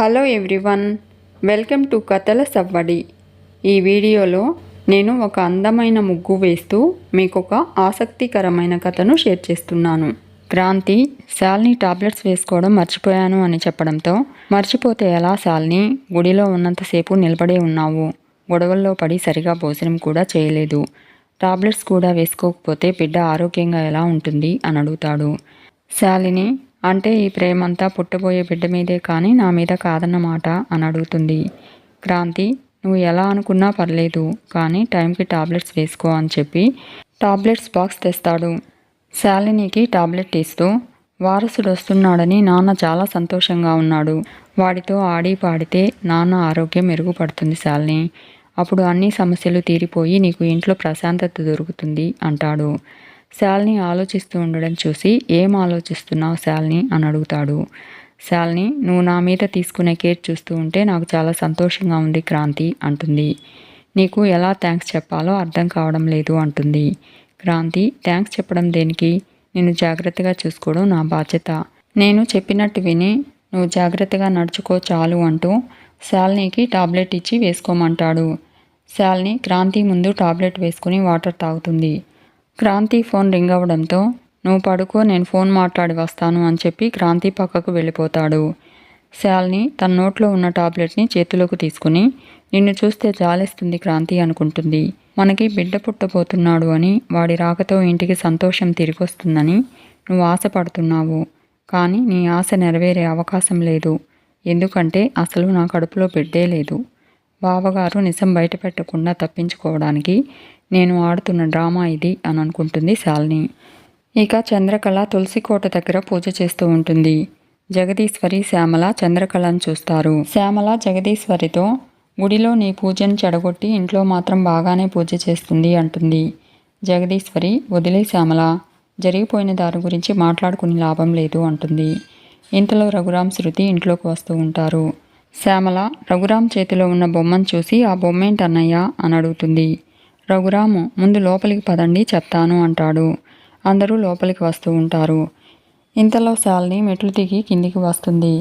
Hello everyone welcome to కథల సవ్వడి. ఈ వీడియోలో నేను ఒక అందమైన ముగ్గు వేస్తూ మీకు ఒక ఆసక్తికరమైన కథను షేర్ చేస్తున్నాను. క్రాంతి శాల్ని టాబ్లెట్స్ వేసుకోవడం మర్చిపోయాను అని చెప్పడంతో మర్చిపోతే ఎలా శాల్ని? గుడిలో ఉన్నంతసేపు నిలబడే ఉన్నావు. గొడవల్లో పడి సరిగా భోజనం కూడా చేయలేదు. టాబ్లెట్స్ కూడా వేసుకోకపోతే బిడ్డ ఆరోగ్యంగా ఎలా ఉంటుంది? అని అడుగుతాడు. శాలిని అంటే ఈ ప్రేమంతా పుట్టబోయే బిడ్డ మీదే కానీ నా మీద కాదన్నమాట అని అడుగుతుంది. క్రాంతి నువ్వు ఎలా అనుకున్నా పర్లేదు కానీ టైంకి టాబ్లెట్స్ వేసుకో అని చెప్పి టాబ్లెట్స్ బాక్స్ తెస్తాడు. శాలినికి టాబ్లెట్ ఇస్తూ వారసుడు వస్తున్నాడని నాన్న చాలా సంతోషంగా ఉన్నాడు. వాడితో ఆడి పాడితే నాన్న ఆరోగ్యం మెరుగుపడుతుంది శాలిని. అప్పుడు అన్ని సమస్యలు తీరిపోయి నీకు ఇంట్లో ప్రశాంతత దొరుకుతుంది అంటాడు. శాలిని ఆలోచిస్తూ ఉండడం చూసి ఏం ఆలోచిస్తున్నావు శాలిని అని అడుగుతాడు. శాలిని నువ్వు నా మీద తీసుకునే కేర్ చూస్తూ ఉంటే నాకు చాలా సంతోషంగా ఉంది క్రాంతి అంటుంది. నీకు ఎలా థ్యాంక్స్ చెప్పాలో అర్థం కావడం లేదు అంటుంది. క్రాంతి థ్యాంక్స్ చెప్పడం దేనికి? నిన్ను జాగ్రత్తగా చూసుకోవడం నా బాధ్యత. నేను చెప్పినట్టు విని నువ్వు జాగ్రత్తగా నడుచుకో చాలు అంటూ శాలినికి టాబ్లెట్ ఇచ్చి వేసుకోమంటాడు. శాలిని క్రాంతి ముందు టాబ్లెట్ వేసుకుని వాటర్ తాగుతుంది. క్రాంతి ఫోన్ రింగ్ అవ్వడంతో నువ్వు పడుకో నేను ఫోన్ మాట్లాడి వస్తాను అని చెప్పి క్రాంతి పక్కకు వెళ్ళిపోతాడు. శాలిని తన నోట్లో ఉన్న టాబ్లెట్ని చేతిలోకి తీసుకుని నిన్ను చూస్తే జాలిస్తుంది క్రాంతి అనుకుంటుంది. మనకి బిడ్డ పుట్టబోతున్నాడు అని వాడి రాకతో ఇంటికి సంతోషం తిరిగొస్తుందని నువ్వు ఆశపడుతున్నావు. కానీ నీ ఆశ నెరవేరే అవకాశం లేదు. ఎందుకంటే అసలు నా కడుపులో బిడ్డే లేదు. బావగారు నిజం బయటపెట్టకుండా తప్పించుకోవడానికి నేను ఆడుతున్న డ్రామా ఇది అని అనుకుంటుంది శాలిని. ఇక చంద్రకళ తులసికోట దగ్గర పూజ చేస్తూ ఉంటుంది. జగదీశ్వరి శ్యామల చంద్రకళను చూస్తారు. శ్యామల జగదీశ్వరితో గుడిలో నీ పూజను చెడగొట్టి ఇంట్లో మాత్రం బాగానే పూజ చేస్తుంది అంటుంది జగదీశ్వరి. వదిలే శ్యామల జరిగిపోయిన దాని గురించి మాట్లాడుకుని లాభం లేదు అంటుంది. ఇంతలో రఘురాం శృతి ఇంట్లోకి వస్తూ ఉంటారు. శ్యామల రఘురాం చేతిలో ఉన్న బొమ్మను చూసి ఆ బొమ్మేంటన్నయ్య అని అడుగుతుంది. రఘురాము ముందు లోపలికి పదండి చెప్తాను అంటాడు. అందరూ లోపలికి వస్తూ ఉంటారు. ఇంతలో శాలిని మెట్లు దిగి కిందికి వస్తుంది.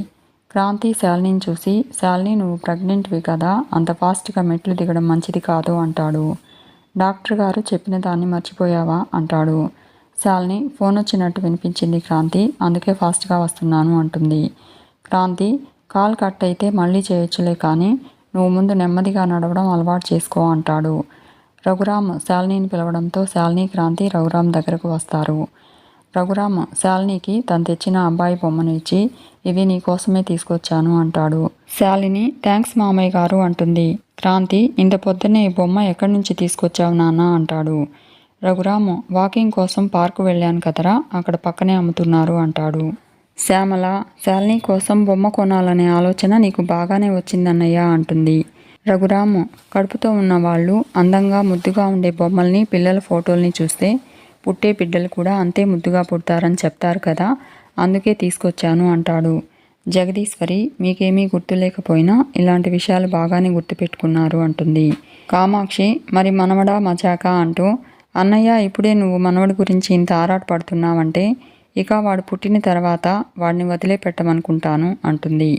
క్రాంతి శాలినిని చూసి శాలిని నువ్వు ప్రెగ్నెంట్వి కదా అంత ఫాస్ట్గా మెట్లు దిగడం మంచిది కాదు అంటాడు. డాక్టర్ గారు చెప్పిన దాన్ని మర్చిపోయావా? అంటాడు. శాలిని ఫోన్ వచ్చినట్టు వినిపించింది క్రాంతి అందుకే ఫాస్ట్గా వస్తున్నాను అంటుంది. క్రాంతి కాల్ కట్ అయితే మళ్ళీ చేయొచ్చులే కానీ నువ్వు ముందు నెమ్మదిగా నడవడం అలవాటు చేసుకో అంటాడు. రఘురామ్ శాలినిని పిలవడంతో శాలిని క్రాంతి రఘురామ్ దగ్గరకు వస్తారు. రఘురామ్ శాలినికి తను తెచ్చిన అబ్బాయి బొమ్మను ఇచ్చి ఇవి నీకోసమే తీసుకొచ్చాను అంటాడు. శాలిని థ్యాంక్స్ మామయ్య గారు అంటుంది. క్రాంతి ఇంత పొద్దున్నే ఈ బొమ్మ ఎక్కడి నుంచి తీసుకొచ్చావు నాన్న అంటాడు. రఘురాము వాకింగ్ కోసం పార్కు వెళ్ళాను కదరా అక్కడ పక్కనే అమ్ముతున్నారు అంటాడు. శ్యామల శాలిని కోసం బొమ్మ కొనాలనే ఆలోచన నీకు బాగానే వచ్చిందన్నయ్య అంటుంది. రఘురాము కడుపుతో ఉన్న వాళ్ళు అందంగా ముద్దుగా ఉండే బొమ్మల్ని పిల్లల ఫోటోల్ని చూస్తే పుట్టే బిడ్డలు కూడా అంతే ముద్దుగా పుడతారని చెప్తారు కదా అందుకే తీసుకొచ్చాను అంటాడు. జగదీశ్వరి మీకేమీ గుర్తులేకపోయినా ఇలాంటి విషయాలు బాగానే గుర్తుపెట్టుకున్నారు అంటుంది. కామాక్షి మరి మనవడా మచాక అంటూ అన్నయ్య ఇప్పుడే నువ్వు మనవడి గురించి ఇంత ఆరాటపడుతున్నావంటే ఇక వాడు పుట్టిన తర్వాత వాడిని వదిలిపెట్టమనుకుంటాను అంటుంది.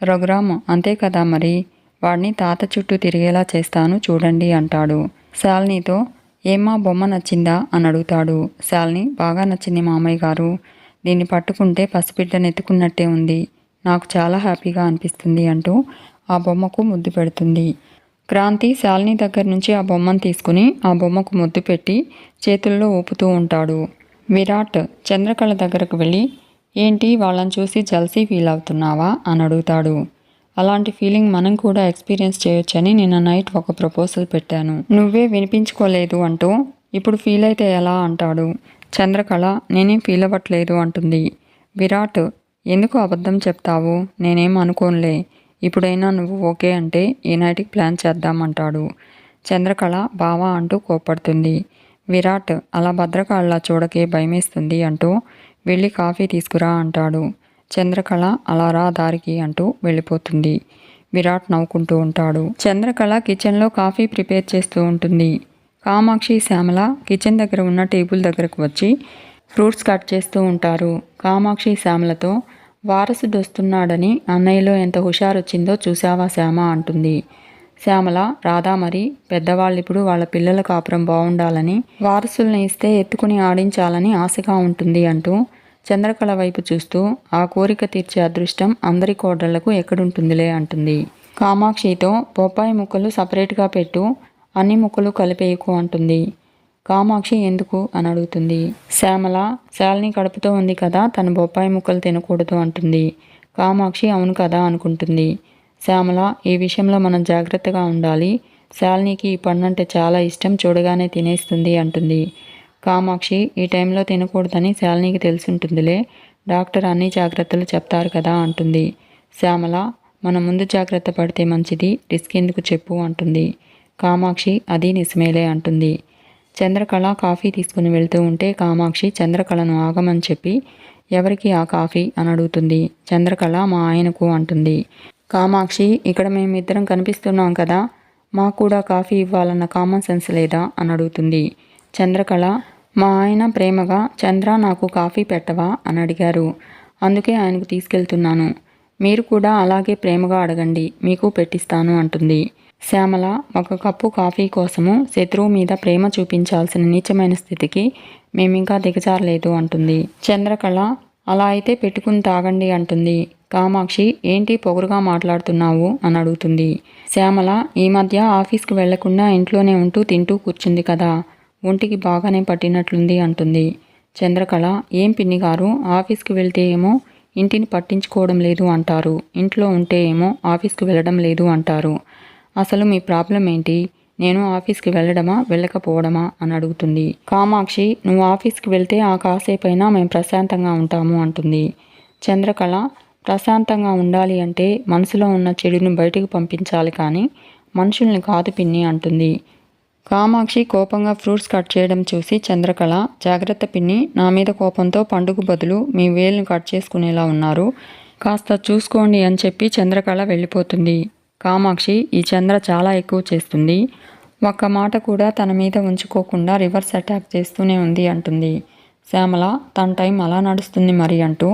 రఘురామ్ అంతే కదా మరి? వాడిని తాత చుట్టూ తిరిగేలా చేస్తాను చూడండి అంటాడు. శాలినితో ఏమ్మా బొమ్మ నచ్చిందా? అని అడుగుతాడు. శాలిని బాగా నచ్చింది మామయ్య గారు. దీన్ని పట్టుకుంటే పసిబిడ్డను ఎత్తుకున్నట్టే ఉంది. నాకు చాలా హ్యాపీగా అనిపిస్తుంది అంటూ ఆ బొమ్మకు ముద్దు పెడుతుంది. క్రాంతి శాలిని దగ్గర నుంచి ఆ బొమ్మను తీసుకుని ఆ బొమ్మకు ముద్దు పెట్టి చేతుల్లో ఊపుతూ ఉంటాడు. విరాట్ చంద్రకళ దగ్గరకు వెళ్ళి ఏంటి వాళ్ళని చూసి జల్సీ ఫీల్ అవుతున్నావా? అని అడుగుతాడు. అలాంటి ఫీలింగ్ మనం కూడా ఎక్స్పీరియన్స్ చేయొచ్చని నిన్న నైట్ ఒక ప్రపోజల్ పెట్టాను. నువ్వే వినిపించుకోలేదు అంటూ ఇప్పుడు ఫీల్ అయితే ఎలా అంటాడు. చంద్రకళ నేనేం ఫీల్ అవ్వట్లేదు అంటుంది. విరాట్ ఎందుకు అబద్ధం చెప్తావు? నేనేం అనుకోనులే. ఇప్పుడైనా నువ్వు ఓకే అంటే ఈ నైట్కి ప్లాన్ చేద్దామంటాడు చంద్రకళ బావా అంటూ కోపడుతుంది విరాట్ అలా భద్రకాళ్ళ చూడకే భయమేస్తుంది అంటూ వెళ్ళి కాఫీ తీసుకురా అంటాడు. చంద్రకళ అలారా దారికి అంటూ వెళ్ళిపోతుంది. విరాట్ నవ్వుకుంటూ ఉంటాడు. చంద్రకళ కిచెన్లో కాఫీ ప్రిపేర్ చేస్తూ ఉంటుంది. కామాక్షి శ్యామల కిచెన్ దగ్గర ఉన్న టేబుల్ దగ్గరకు వచ్చి ఫ్రూట్స్ కట్ చేస్తూ ఉంటారు. కామాక్షి శ్యామలతో వారసుడు వస్తున్నాడని అన్నయ్యలో ఎంత హుషారొచ్చిందో చూసావా శ్యామ అంటుంది. శ్యామల రాధా మరి పెద్దవాళ్ళిప్పుడు వాళ్ళ పిల్లల కాపురం బాగుండాలని వారసుల్ని ఇస్తే ఎత్తుకుని ఆడించాలని ఆశగా ఉంటుంది అంటూ చంద్రకళ వైపు చూస్తూ ఆ కోరిక తీర్చే అదృష్టం అందరి కోడళ్ళకు ఎక్కడుంటుందిలే అంటుంది. కామాక్షితో బొప్పాయి ముక్కలు సపరేట్గా పెట్టు అన్ని ముక్కలు కలిపేయకు అంటుంది. కామాక్షి ఎందుకు? అని అడుగుతుంది. శ్యామల శాలిని కడుపుతో ఉంది కదా తన బొప్పాయి ముక్కలు తినకూడదు అంటుంది. కామాక్షి అవును కదా అనుకుంటుంది. శ్యామల ఈ విషయంలో మనం జాగ్రత్తగా ఉండాలి. శాలినికి ఈ పండంటే చాలా ఇష్టం చూడగానే తినేస్తుంది అంటుంది. కామాక్షి ఈ టైంలో తినకూడదని శాలినికి తెలుసుంటుందిలే. డాక్టర్ అన్ని జాగ్రత్తలు చెప్తారు కదా అంటుంది. శ్యామల మనం ముందు జాగ్రత్త పడితే మంచిది రిస్క్ ఎందుకు చెప్పు అంటుంది. కామాక్షి అది నిజమేలే అంటుంది. చంద్రకళ కాఫీ తీసుకుని వెళ్తూ ఉంటే కామాక్షి చంద్రకళను ఆగమని చెప్పి ఎవరికి ఆ కాఫీ? అని అడుగుతుంది. చంద్రకళ మా ఆయనకు అంటుంది. కామాక్షి ఇక్కడ మేమిద్దరం కనిపిస్తున్నాం కదా మాకు కూడా కాఫీ ఇవ్వాలన్న కామన్ సెన్స్ లేదా? అని అడుగుతుంది. చంద్రకళ మా ఆయన ప్రేమగా చంద్ర నాకు కాఫీ పెట్టవా? అని అడిగారు. అందుకే ఆయనకు తీసుకెళ్తున్నాను. మీరు కూడా అలాగే ప్రేమగా అడగండి. మీకు పెట్టిస్తాను అంటుంది. శ్యామల ఒక కప్పు కాఫీ కోసము శత్రువు మీద ప్రేమ చూపించాల్సిన నీచమైన స్థితికి మేమింకా దిగజారలేదు అంటుంది. చంద్రకళ అలా అయితే పెట్టుకుని తాగండి అంటుంది. కామాక్షి ఏంటి పొగరుగా మాట్లాడుతున్నావు? అని అడుగుతుంది. శ్యామల ఈ మధ్య ఆఫీస్కి వెళ్ళకుండా ఇంట్లోనే ఉంటూ తింటూ కూర్చుంది కదా. ఒంటికి బాగానే పట్టినట్లుంది అంటుంది. చంద్రకళ ఏం పిన్ని గారు ఆఫీస్కి వెళ్తే ఏమో ఇంటిని పట్టించుకోవడం లేదు అంటారు. ఇంట్లో ఉంటే ఏమో ఆఫీస్కి వెళ్ళడం లేదు అంటారు. అసలు మీ ప్రాబ్లం ఏంటి? నేను ఆఫీస్కి వెళ్ళడమా వెళ్ళకపోవడమా అని అడుగుతుంది. కామాక్షి నువ్వు ఆఫీస్కి వెళ్తే ఆ కాసేపైనా మేము ప్రశాంతంగా ఉంటాము అంటుంది. చంద్రకళ ప్రశాంతంగా ఉండాలి అంటే మనసులో ఉన్న చెడుని బయటకు పంపించాలి కానీ మనుషుల్ని కాదు పిన్ని అంటుంది. కామాక్షి కోపంగా ఫ్రూట్స్ కట్ చేయడం చూసి చంద్రకళ జాగ్రత్త పిన్ని నా మీద కోపంతో పండుగ బదులు మీ వేలును కట్ చేసుకునేలా ఉన్నారు. కాస్త చూసుకోండి అని చెప్పి చంద్రకళ వెళ్ళిపోతుంది. కామాక్షి ఈ చంద్ర చాలా ఎక్కువ చేస్తుంది. ఒక్క మాట కూడా తన మీద ఉంచుకోకుండా రివర్స్ అటాక్ చేస్తూనే ఉంది అంటుంది. శ్యామల తన టైం అలా నడుస్తుంది మరి అంటూ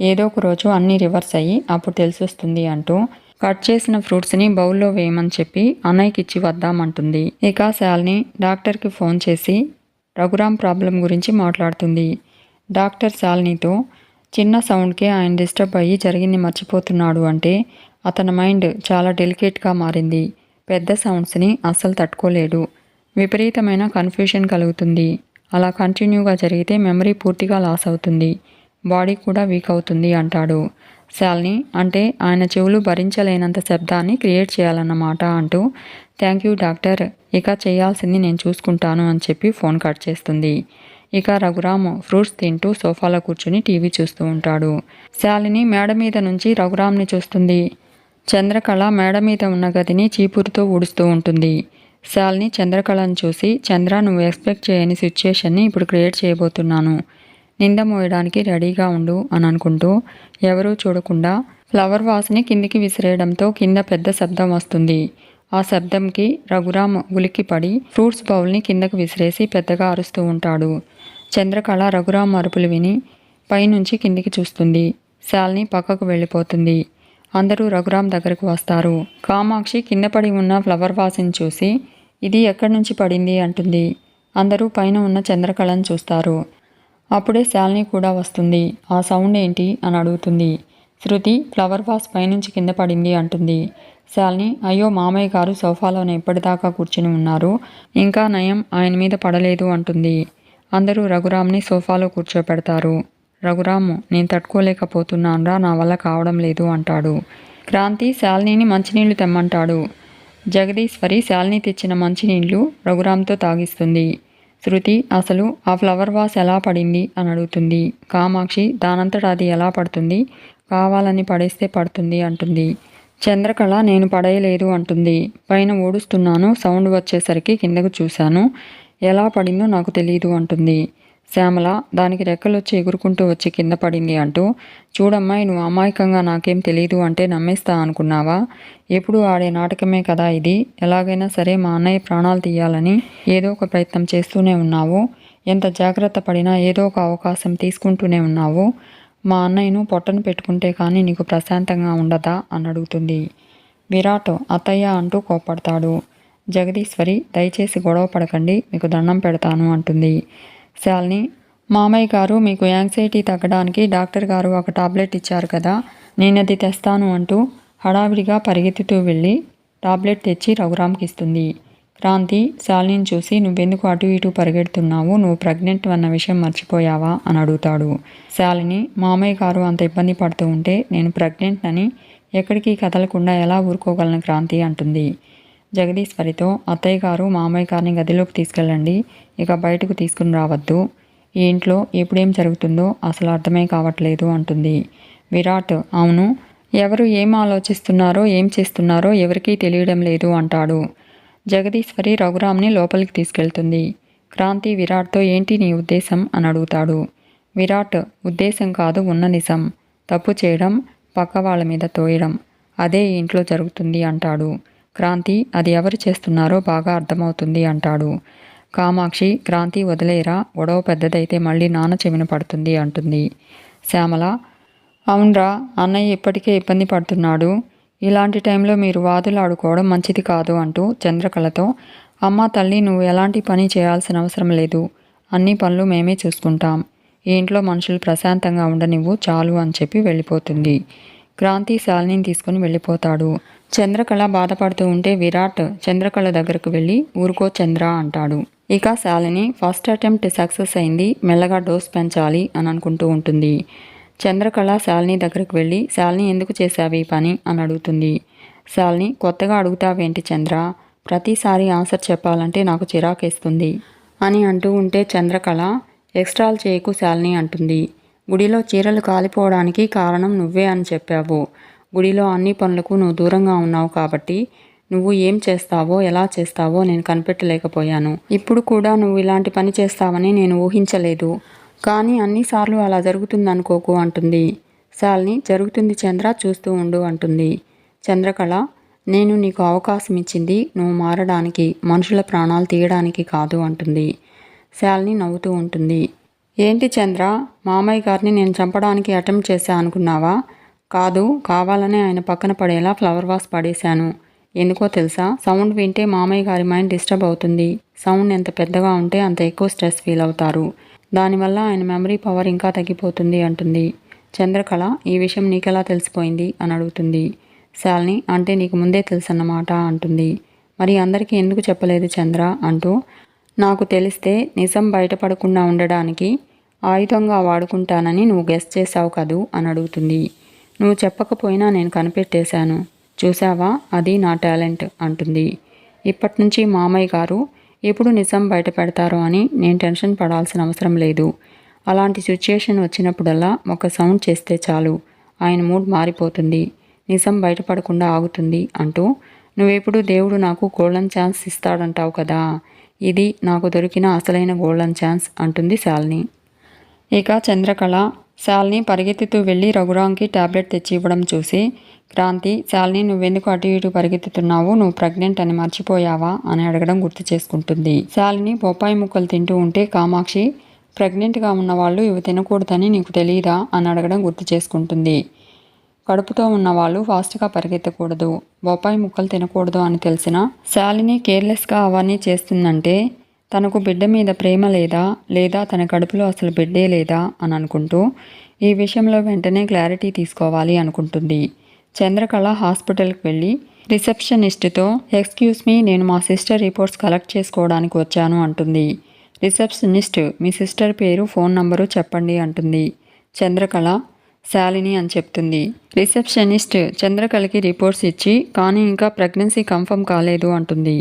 ఏదో ఒక రోజు అన్నీ రివర్స్ అయ్యి అప్పుడు తెలిసి వస్తుంది అంటూ కట్ చేసిన ఫ్రూట్స్ని బౌల్లో వేయమని చెప్పి అన్నయ్యకి ఇచ్చి వద్దామంటుంది. ఇక శాలిని డాక్టర్కి ఫోన్ చేసి రఘురాం ప్రాబ్లం గురించి మాట్లాడుతుంది. డాక్టర్ శాలినితో చిన్న సౌండ్కే ఆయన డిస్టర్బ్ అయ్యి జరిగింది మర్చిపోతున్నాడు అంటే అతని మైండ్ చాలా డెలికేట్గా మారింది. పెద్ద సౌండ్స్ని అస్సలు తట్టుకోలేడు. విపరీతమైన కన్ఫ్యూషన్ కలుగుతుంది. అలా కంటిన్యూగా జరిగితే మెమరీ పూర్తిగా లాస్ అవుతుంది. బాడీ కూడా వీక్ అవుతుంది అంటాడు. శాలిని అంటే ఆయన చెవులు భరించలేనంత శబ్దాన్ని క్రియేట్ చేయాలన్నమాట అంటూ థ్యాంక్ యూ డాక్టర్ ఇక చేయాల్సింది నేను చూసుకుంటాను అని చెప్పి ఫోన్ కట్ చేస్తుంది. ఇక రఘురామ్ ఫ్రూట్స్ తింటూ సోఫాలో కూర్చుని టీవీ చూస్తూ ఉంటాడు. శాలిని మేడ మీద నుంచి రఘురామ్ని చూస్తుంది. చంద్రకళ మేడ మీద ఉన్న గదిని చీపురుతో ఊడుస్తూ ఉంటుంది. శాలిని చంద్రకళను చూసి చంద్ర నువ్వు ఎక్స్పెక్ట్ చేయని సిచ్యుయేషన్ని ఇప్పుడు క్రియేట్ చేయబోతున్నాను. నింద మోయడానికి రెడీగా ఉండు అని అనుకుంటూ ఎవరూ చూడకుండా ఫ్లవర్ వాస్ని కిందికి విసిరేయడంతో కింద పెద్ద శబ్దం వస్తుంది. ఆ శబ్దంకి రఘురామ్ ఉలిక్కి పడి ఫ్రూట్స్ బౌల్ని కిందకు విసిరేసి పెద్దగా అరుస్తూ ఉంటాడు. చంద్రకళ రఘురామ్ అరుపులు విని పైనుంచి కిందికి చూస్తుంది. శాల్ని పక్కకు వెళ్ళిపోతుంది. అందరూ రఘురామ్ దగ్గరకు వస్తారు. కామాక్షి కింద పడి ఉన్న ఫ్లవర్ వాసిని చూసి ఇది ఎక్కడి నుంచి పడింది? అంటుంది. అందరూ పైన ఉన్న చంద్రకళను చూస్తారు. అప్పుడే శాలిని కూడా వస్తుంది. ఆ సౌండ్ ఏంటి? అని అడుగుతుంది. శృతి ఫ్లవర్ వాస్ పైనుంచి కింద పడింది అంటుంది. శాలిని అయ్యో మామయ్య గారు సోఫాలోనే ఎప్పటిదాకా కూర్చుని ఉన్నారు. ఇంకా నయం ఆయన మీద పడలేదు అంటుంది. అందరూ రఘురామ్ని సోఫాలో కూర్చోపెడతారు. రఘురాము నేను తట్టుకోలేకపోతున్నానురా నా వల్ల కావడం లేదు అంటాడు. క్రాంతి శాలినిని మంచినీళ్ళు తెమ్మంటాడు. జగదీశ్వరి శాలిని తెచ్చిన మంచినీళ్ళు రఘురామ్తో తాగిస్తుంది. శృతి అసలు ఆ ఫ్లవర్ వాస్ ఎలా పడింది? అని అడుగుతుంది. కామాక్షి దానంతట అది ఎలా పడుతుంది? కావాలని పడేస్తే పడుతుంది అంటుంది. చంద్రకళ నేను పడేయలేదు అంటుంది. పైన ఊడుస్తున్నాను సౌండ్ వచ్చేసరికి కిందకు చూశాను. ఎలా పడిందో నాకు తెలియదు అంటుంది. శ్యామల దానికి రెక్కలొచ్చి ఎగురుకుంటూ వచ్చి కింద పడింది అంటూ చూడమ్మాయి నువ్వు అమాయకంగా నాకేం తెలియదు అంటే నమ్మేస్తా అనుకున్నావా? ఎప్పుడు ఆడే నాటకమే కదా ఇది. ఎలాగైనా సరే మా అన్నయ్య ప్రాణాలు తీయాలని ఏదో ఒక ప్రయత్నం చేస్తూనే ఉన్నావు. ఎంత జాగ్రత్త పడినా ఏదో ఒక అవకాశం తీసుకుంటూనే ఉన్నావు. మా అన్నయ్యను పొట్టను పెట్టుకుంటే కానీ నీకు ప్రశాంతంగా ఉండదా? అని అడుగుతుంది. విరాట్ అత్తయ్య అంటూ కోప్పడతాడు. జగదీశ్వరి దయచేసి గొడవ పడకండి మీకు దండం పెడతాను అంటుంది. శాలిని మామయ్య గారు మీకు యాంగ్జైటీ తగ్గడానికి డాక్టర్ గారు ఒక టాబ్లెట్ ఇచ్చారు కదా నేను అది తెస్తాను అంటూ హడావిడిగా పరిగెత్తుతూ వెళ్ళి టాబ్లెట్ తెచ్చి రఘురామ్కి ఇస్తుంది. క్రాంతి శాలిని చూసి నువ్వెందుకు అటు ఇటు పరిగెడుతున్నావు? నువ్వు ప్రెగ్నెంట్ అన్న విషయం మర్చిపోయావా? అని అడుగుతాడు. శాలిని మామయ్య గారు అంత ఇబ్బంది పడుతూ ఉంటే నేను ప్రెగ్నెంట్ అని ఎక్కడికి కదలకుండా ఎలా ఊరుకోగలను క్రాంతి? అంటుంది. జగదీశ్వరితో అత్తయ్య గారు మామయ్య గారిని గదిలోకి తీసుకెళ్ళండి. ఇక బయటకు తీసుకుని రావద్దు. ఈ ఇంట్లో ఎప్పుడేం జరుగుతుందో అసలు అర్థమే కావట్లేదు అంటుంది. విరాట్ అవును. ఎవరు ఏం ఆలోచిస్తున్నారో ఏం చేస్తున్నారో ఎవరికీ తెలియడం లేదు అంటాడు. జగదీశ్వరి రఘురామ్ని లోపలికి తీసుకెళ్తుంది. క్రాంతి విరాట్తో ఏంటి నీ ఉద్దేశం? అని అడుగుతాడు. విరాట్ ఉద్దేశం కాదు ఉన్న నిజం. తప్పు చేయడం పక్క వాళ్ళ మీద తోయడం. అదే ఇంట్లో జరుగుతుంది అంటాడు. క్రాంతి అది ఎవరు చేస్తున్నారో బాగా అర్థమవుతుంది అంటాడు. కామాక్షి క్రాంతి వదిలేరా? గొడవ పెద్దదైతే మళ్ళీ నాన్న చెవిన పడుతుంది అంటుంది. శ్యామల అవునరా అన్నయ్య ఇప్పటికే ఇబ్బంది పడుతున్నాడు. ఇలాంటి టైంలో మీరు వాదులు ఆడుకోవడం మంచిది కాదు అంటూ చంద్రకళతో అమ్మ తల్లి నువ్వు ఎలాంటి పని చేయాల్సిన అవసరం లేదు. అన్ని పనులు మేమే చూసుకుంటాం. ఈ ఇంట్లో మనుషులు ప్రశాంతంగా ఉండనివ్వు చాలు అని చెప్పి వెళ్ళిపోతుంది. క్రాంతి శాలిని తీసుకుని వెళ్ళిపోతాడు. చంద్రకళ బాధపడుతూ ఉంటే విరాట్ చంద్రకళ దగ్గరకు వెళ్ళి ఊరుకో చంద్ర అంటాడు. ఇక శాలిని ఫస్ట్ అటెంప్ట్ సక్సెస్ అయింది మెల్లగా డోస్ పెంచాలి అని అనుకుంటూ ఉంటుంది. చంద్రకళ శాలిని దగ్గరకు వెళ్ళి శాలిని ఎందుకు చేశావు ఈ పని అని అడుగుతుంది. శాలిని కొత్తగా అడుగుతావేంటి చంద్ర? ప్రతిసారి ఆన్సర్ చెప్పాలంటే నాకు చిరాకేస్తుంది అని అంటూ ఉంటే చంద్రకళ ఎక్స్ట్రాల్ చేయకు శాలిని అంటుంది. గుడిలో చీరలు కాలిపోవడానికి కారణం నువ్వే అని చెప్పావు. గుడిలో అన్ని పనులకు నువ్వు దూరంగా ఉన్నావు కాబట్టి నువ్వు ఏం చేస్తావో ఎలా చేస్తావో నేను కనిపెట్టలేకపోయాను. ఇప్పుడు కూడా నువ్వు ఇలాంటి పని చేస్తావని నేను ఊహించలేదు. కానీ అన్నిసార్లు అలా జరుగుతుందనుకోకు అంటుంది. శాలిని జరుగుతుంది చంద్ర చూస్తూ ఉండు అంటుంది. చంద్రకళ నేను నీకు అవకాశం ఇచ్చింది నువ్వు మారడానికి మనుషుల ప్రాణాలు తీయడానికి కాదు అంటుంది. శాలిని నవ్వుతూ ఉంటుంది. ఏంటి చంద్ర మామయ్య గారిని నేను చంపడానికి అటెంప్ట్ చేశా అనుకున్నావా? కాదు కావాలనే ఆయన పక్కన పడేలా ఫ్లవర్ వాస్ పడేశాను. ఎందుకో తెలుసా? సౌండ్ వింటే మామయ్య గారి మైండ్ డిస్టర్బ్ అవుతుంది. సౌండ్ ఎంత పెద్దగా ఉంటే అంత ఎక్కువ స్ట్రెస్ ఫీల్ అవుతారు. దానివల్ల ఆయన మెమరీ పవర్ ఇంకా తగ్గిపోతుంది అంటుంది. చంద్రకళ ఈ విషయం నీకెలా తెలిసిపోయింది? అని అడుగుతుంది. శాలిని అంటే నీకు ముందే తెలుసన్నమాట అంటుంది. మరి అందరికీ ఎందుకు చెప్పలేదు చంద్ర? అంటూ నాకు తెలిస్తే నిజం బయటపడకుండా ఉండడానికి ఆయుధంగా వాడుకుంటానని నువ్వు గెస్ట్ చేశావు కదూ? అని అడుగుతుంది. నువ్వు చెప్పకపోయినా నేను కనిపెట్టేశాను. చూసావా అది నా టాలెంట్ అంటుంది. ఇప్పటి నుంచి మామయ్య గారు ఎప్పుడు నిజం బయట పెడతారో అని నేను టెన్షన్ పడాల్సిన అవసరం లేదు. అలాంటి సిచ్యుయేషన్ వచ్చినప్పుడల్లా ఒక సౌండ్ చేస్తే చాలు. ఆయన మూడ్ మారిపోతుంది. నిజం బయటపడకుండా ఆగుతుంది అంటూ నువ్వెప్పుడు దేవుడు నాకు గోల్డెన్ ఛాన్స్ ఇస్తాడంటావు కదా. ఇది నాకు దొరికిన అసలైన గోల్డెన్ ఛాన్స్ అంటుంది శాలిని. ఇక చంద్రకళ శాలిని పరిగెత్తుతూ వెళ్ళి రఘురాంకి టాబ్లెట్ తెచ్చి ఇవ్వడం చూసి క్రాంతి శాలిని నువ్వెందుకు అటు ఇటు పరిగెత్తుతున్నావు? నువ్వు ప్రెగ్నెంట్ అని మర్చిపోయావా? అని అడగడం గుర్తు చేసుకుంటుంది. శాలిని బొప్పాయి ముక్కలు తింటూ ఉంటే కామాక్షి ప్రెగ్నెంట్గా ఉన్న వాళ్ళు ఇవి తినకూడదని నీకు తెలియదా అని అడగడం గుర్తు చేసుకుంటుంది. కడుపుతో ఉన్న వాళ్ళు ఫాస్ట్గా పరిగెత్తకూడదు. బొప్పాయి ముక్కలు తినకూడదు అని తెలిసిన శాలిని కేర్లెస్గా అవన్నీ చేస్తుందంటే తనకు బిడ్డ మీద ప్రేమ లేదా లేదా తన కడుపులో అసలు బిడ్డే లేదా అని అనుకుంటూ ఈ విషయంలో వెంటనే క్లారిటీ తీసుకోవాలి అనుకుంటుంది. చంద్రకళ హాస్పిటల్కి వెళ్ళి రిసెప్షనిస్ట్తో ఎక్స్క్యూజ్ మీ నేను మా సిస్టర్ రిపోర్ట్స్ కలెక్ట్ చేసుకోవడానికి వచ్చాను అంటుంది. రిసెప్షనిస్ట్ మీ సిస్టర్ పేరు ఫోన్ నంబరు చెప్పండి అంటుంది. చంద్రకళ శాలిని అని చెప్తుంది. రిసెప్షనిస్ట్ చంద్రకళకి రిపోర్ట్స్ ఇచ్చి కానీ ఇంకా ప్రెగ్నెన్సీ కన్ఫర్మ్ కాలేదు అంటుంది.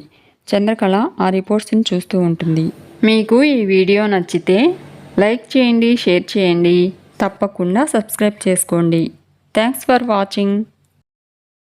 చంద్రకళ ఆ రిపోర్ట్స్ని చూస్తూ ఉంటుంది. మీకు ఈ వీడియో నచ్చితే లైక్ చేయండి షేర్ చేయండి. తప్పకుండా సబ్స్క్రైబ్ చేసుకోండి. Thanks for watching.